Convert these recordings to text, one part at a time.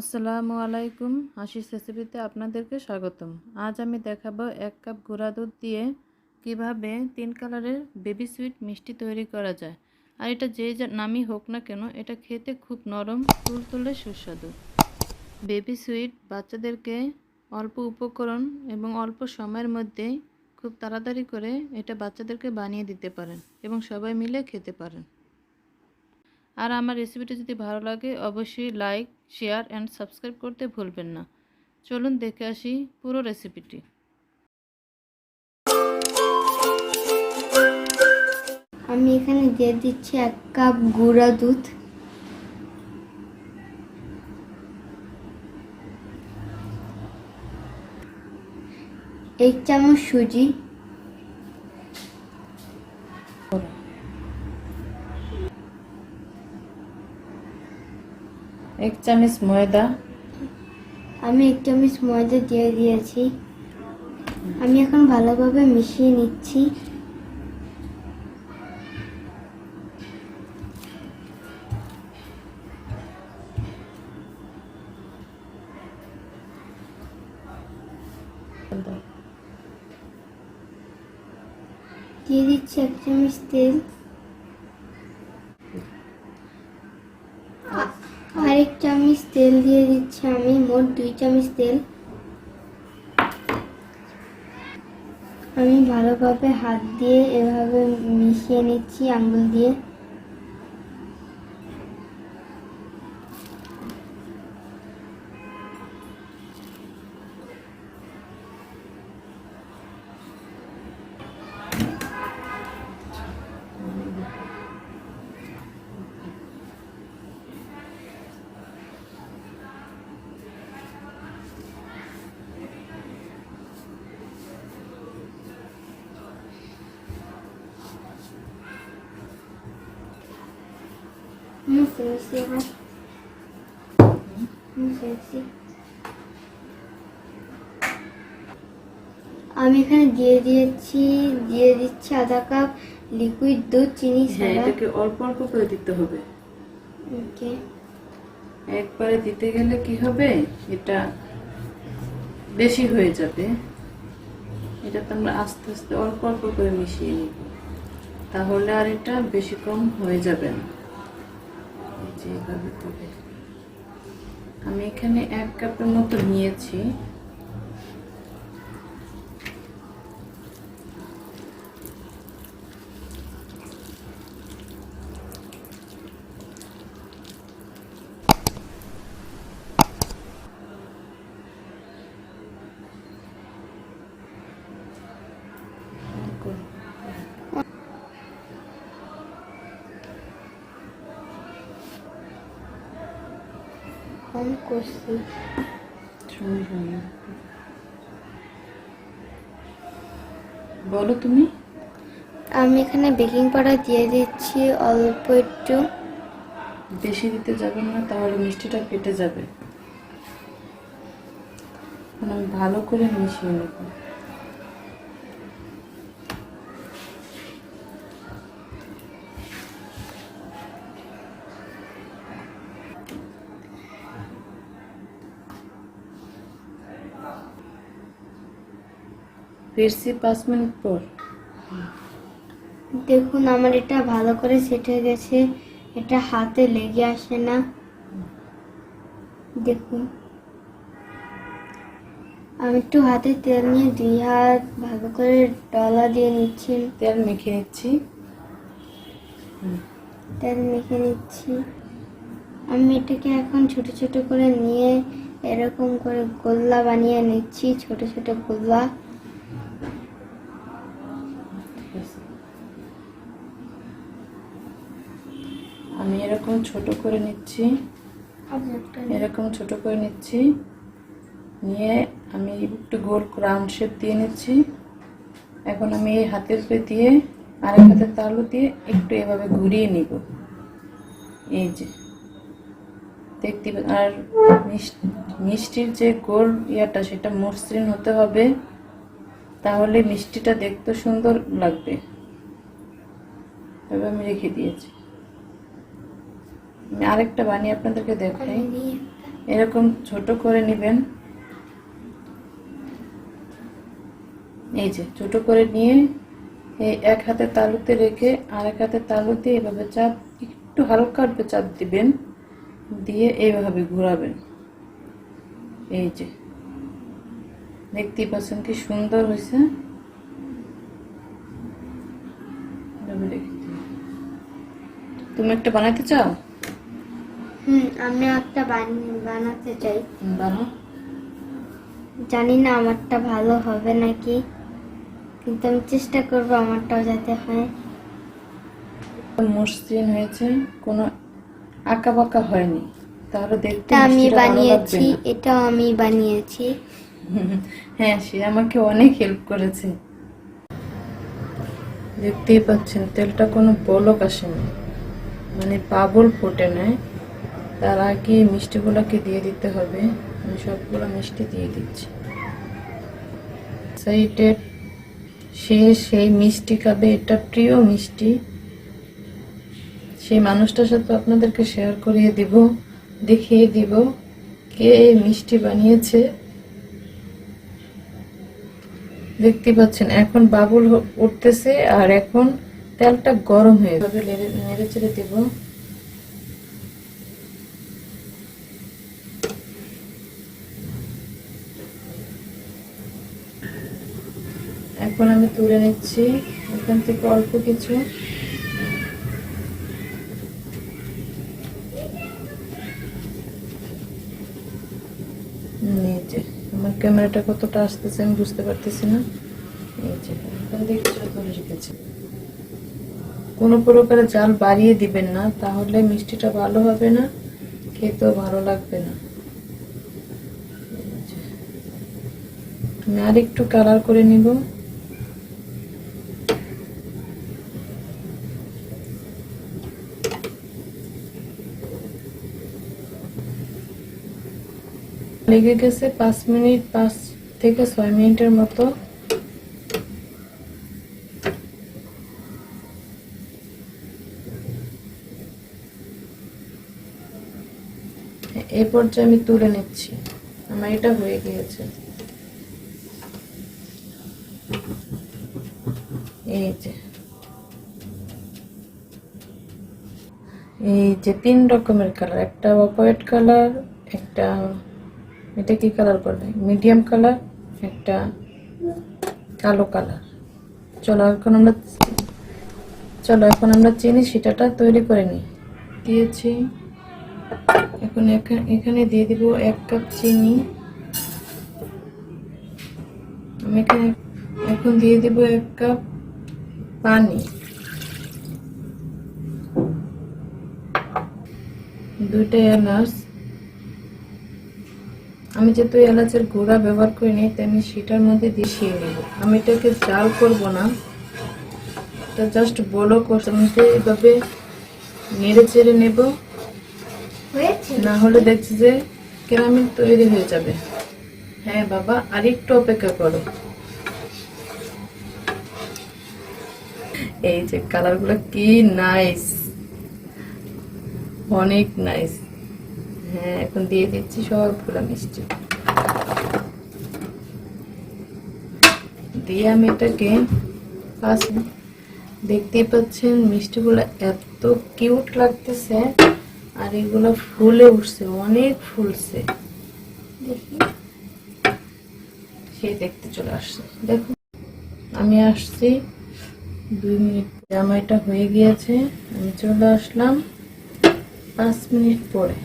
আসসালামু আলাইকুম, হাসিস রেসিপিতে আপনাদেরকে স্বাগতম। আজ আমি দেখাবো এক কাপ গুঁড়া দুধ দিয়ে কীভাবে তিন কালারের বেবি সুইট মিষ্টি তৈরি করা যায়। আর এটা যে নামই হোক না কেন, এটা খেতে খুব নরম, তুলতুলে সুস্বাদু। বেবি সুইট বাচ্চাদেরকে অল্প উপকরণ এবং অল্প সময়ের মধ্যেই খুব তাড়াতাড়ি করে এটা বাচ্চাদেরকে বানিয়ে দিতে পারেন এবং সবাই মিলে খেতে পারেন। আর আমার রেসিপিটি যদি ভালো লাগে, অবশ্যই লাইক শেয়ার অ্যান্ড সাবস্ক্রাইব করতে ভুলবেন না। চলুন দেখে আসি পুরো রেসিপিটি আমি এখানে দিয়ে দিচ্ছি এক কাপ গুঁড়া দুধ। এক চামচ সুজি। এক চামচ ময়দা। আমি এক চামচ ময়দা দিয়ে দিয়েছি। আমি এখন ভালোভাবে মিশিয়ে নিচ্ছি। আরেক চামচ তেল দিয়ে দিচ্ছি আমি, মোট দুই চামচ তেল। আমি ভালোভাবে হাত দিয়ে এভাবে মিশিয়ে নিচ্ছি আঙ্গুল দিয়ে। মিশে মিশে এবার মিশিয়েছি আমি এখানে দিয়ে দিয়েছি দিয়ে দিচ্ছি আধা কাপ লিকুইড দুধ চিনি হ্যাঁ এটাকে অল্প অল্প করে দিতে হবে। ওকে। একবারে দিতে গেলে কি হবে? এটা বেশি হয়ে যাবে। এটা তো আমরা আস্তে আস্তে অল্প অল্প করে মিশিয়ে নিব। তাহলে আর এটা বেশি কম হয়ে যাবে না। এই যে এভাবে করে আমি এখানে এক কাপের মতো নিয়েছি। অন করছি। বলো তুমি। আমি এখানে বেকিং পাউডার দিয়ে দিচ্ছি অল্প একটু। বেশি দিতে যাবেন না তাহলে মিষ্টিটা কেটে যাবে। ভালো করে মিশিয়ে নেব। ফিরছি পাঁচ মিনিট পর। দেখুন আমার এটা ভালো করে সেট হয়ে গেছে। এটা হাতে লেগে আসে না। দেখুন। আমি একটু হাতে তেল নিয়ে দুই হাত ভালো করে ডলা দিয়ে নিচ্ছি। তেল মেখে নিচ্ছি। তেল মেখে নিচ্ছি। আমি এটাকে এখন ছোট ছোট করে নিয়ে এরকম করে গোল্লা বানিয়ে নিচ্ছি ছোট ছোট গোল্লা। এরকম ছোট করে নিচ্ছি। এরকম ছোট করে নিচ্ছি। নিয়ে আমি একটু গোল রাউন্ড শেপ দিয়ে নিচ্ছি। এখন আমি এই হাতের উপরে দিয়ে আরেক হাতের তালু দিয়ে একটু এভাবে ঘুরিয়ে নিব। এই যে। দেখতে আর মিষ্টির যে গোল ইয়াটা সেটা মসৃণ হতে হবে। তাহলে মিষ্টিটা দেখতে সুন্দর লাগবে। এভাবে আমি রেখে দিয়েছি। আমি আরেকটা বানিয়ে আপনাদেরকে দেখাই। এরকম ছোট করে নেবেন। এই যে, ছোট করে নিয়ে এই এক হাতে তালুতে রেখে আর এক হাতে তালুতে এভাবে চাপ, একটু হালকা চাপ দিবেন, দিয়ে এইভাবে ঘোরাবেন। এই যে, দেখতেই পাচ্ছেন কি সুন্দর হয়েছে। তুমি একটা বানাতে চাও? হুম আমি একটা বান- বানাতে চাই। বানাও। জানি না আমারটা ভালো হবে নাকি কিন্তু আমি চেষ্টা করব আমারটাও যাতে হয়। মসৃণ হয়েছে কোনো আঁকা বাঁকা হয়নি। তাহলে দেখতে আমি বানিয়েছি এটাও আমি বানিয়েছি। হ্যাঁ সে আমাকে অনেক হেল্প করেছে। দেখতেই পাচ্ছেন তেলটা কোনো বলক আসেনি। মানে বাবল ফোটে নেয় তার আগে মিষ্টিগুলোকে দিয়ে দিতে হবে। আমি সবগুলো মিষ্টি দিয়ে দিচ্ছি। সে সেই মিষ্টি খাবে। এটা প্রিয় মিষ্টি। সেই মানুষটার সাথে আপনাদেরকে শেয়ার করিয়ে দিব, দেখিয়ে দিব কে মিষ্টি বানিয়েছে। দেখতে পাচ্ছেন, এখন বাবুল উঠতেছে আর এখন তেলটা গরম হয়ে যাবে। নেড়ে চেড়ে দেব। এখন আমি তুলে নিচ্ছি। এখান থেকে অল্প কিছু। আমার ক্যামেরাটা কতটা আসতেছে আমি বুঝতে পারতেছি না। কোনো প্রকারে জাল বাড়িয়ে দিবেন না, তাহলে মিষ্টিটা ভালো হবে না, খেতেও ভালো লাগবে না। আর একটু কালার করে নিব। লেগে গেছে পাঁচ মিনিট, পাঁচ থেকে ছয় মিনিটের মতো। এই পর্যায়ে আমি তুলে নিচ্ছি। আমার এটা হয়ে গিয়েছে। এই যে। এই যে তিন রকমের কালার একটা অপয়েট কালার একটা এটা কি কালার করবে? মিডিয়াম কালার একটা কালো কালার চলো এখন আমরা চলো এখন আমরা চিনি সেটাটা তৈরি করে নিই। দিয়েছি। এখন এখা- এখানে দিয়ে দিব এক কাপ চিনি। আমি এখানে এখন দিয়ে দিব এক কাপ পানি। দুইটা এলাচ আমি যেহেতু এলাচের গুঁড়া ব্যবহার করিনি তাই আমি সেটার মধ্যে দিশিয়ে নেব। আমি এটাকে জাল করব না। এটা জাস্ট বলো মধ্যে এভাবে নেড়ে চেড়ে নেব না হলে দেখছি যে কেরামিন তৈরি হয়ে যাবে। হ্যাঁ বাবা আর একটু অপেক্ষা করো। এই যে কালারগুলো কি নাইস অনেক নাইস হ্যাঁ এখন দিয়ে দিচ্ছি সবগুলো মিষ্টি। দিয়ে আমি এটাকে দেখতেই পাচ্ছেন মিষ্টিগুলো এত কিউট লাগতেছে, আর এগুলো ফুলে উঠছে, অনেক ফুলছে। দেখি। সে দেখতে চলে আসছে। দেখো আমি আসছি। দুই মিনিট এটা হয়ে গিয়েছে। আমি চলে আসলাম পাঁচ মিনিট পরে।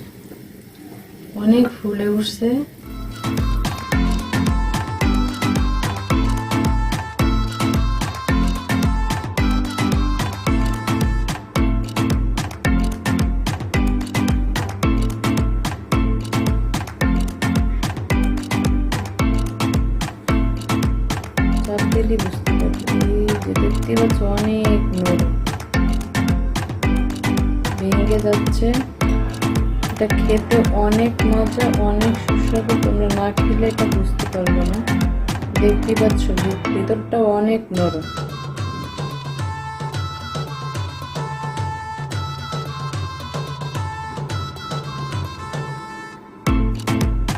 অনেক ফুলে উঠছে। দিলেই বুঝতে এই যে দেখতে পাচ্ছ অনেক নরম। ভেঙে যাচ্ছে। এটা খেতে অনেক মজা, অনেক সুস্বাদু। তোমরা না খেলে এটা বুঝতে পারবে না। দেখতে পাচ্ছ ভিতরটা অনেক নরম।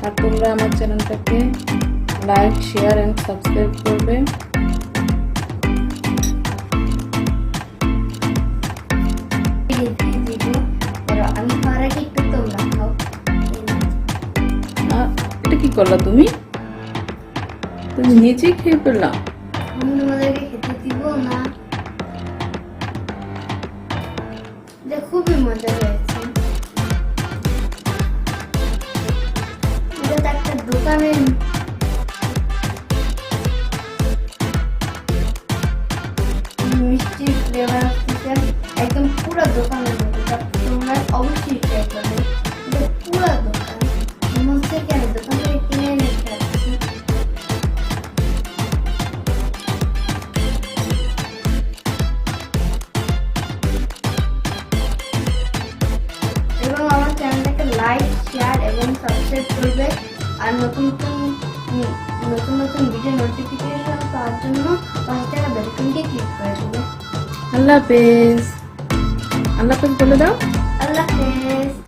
আর তোমরা আমার চ্যানেলটাকে লাইক শেয়ার অ্যান্ড সাবস্ক্রাইব করবে। করলা তুমি? তুমি নিজেই খেয়ে ফেললাম খুবই মজা একটা আসতেছে। একদম পুরো দোকানের মতো। তোমরা অবশ্যই ট্রাই করবে। পুরো দোকান। নতুন নতুন ভিডিও নোটিফিকেশন পাওয়ার জন্য পাঁচ টাকা বেলকনকে ক্লিক করে দেবে আল্লাহ হাফেজ। আল্লাহ হাফেজ বলে দাও। আল্লাহ হাফেজ।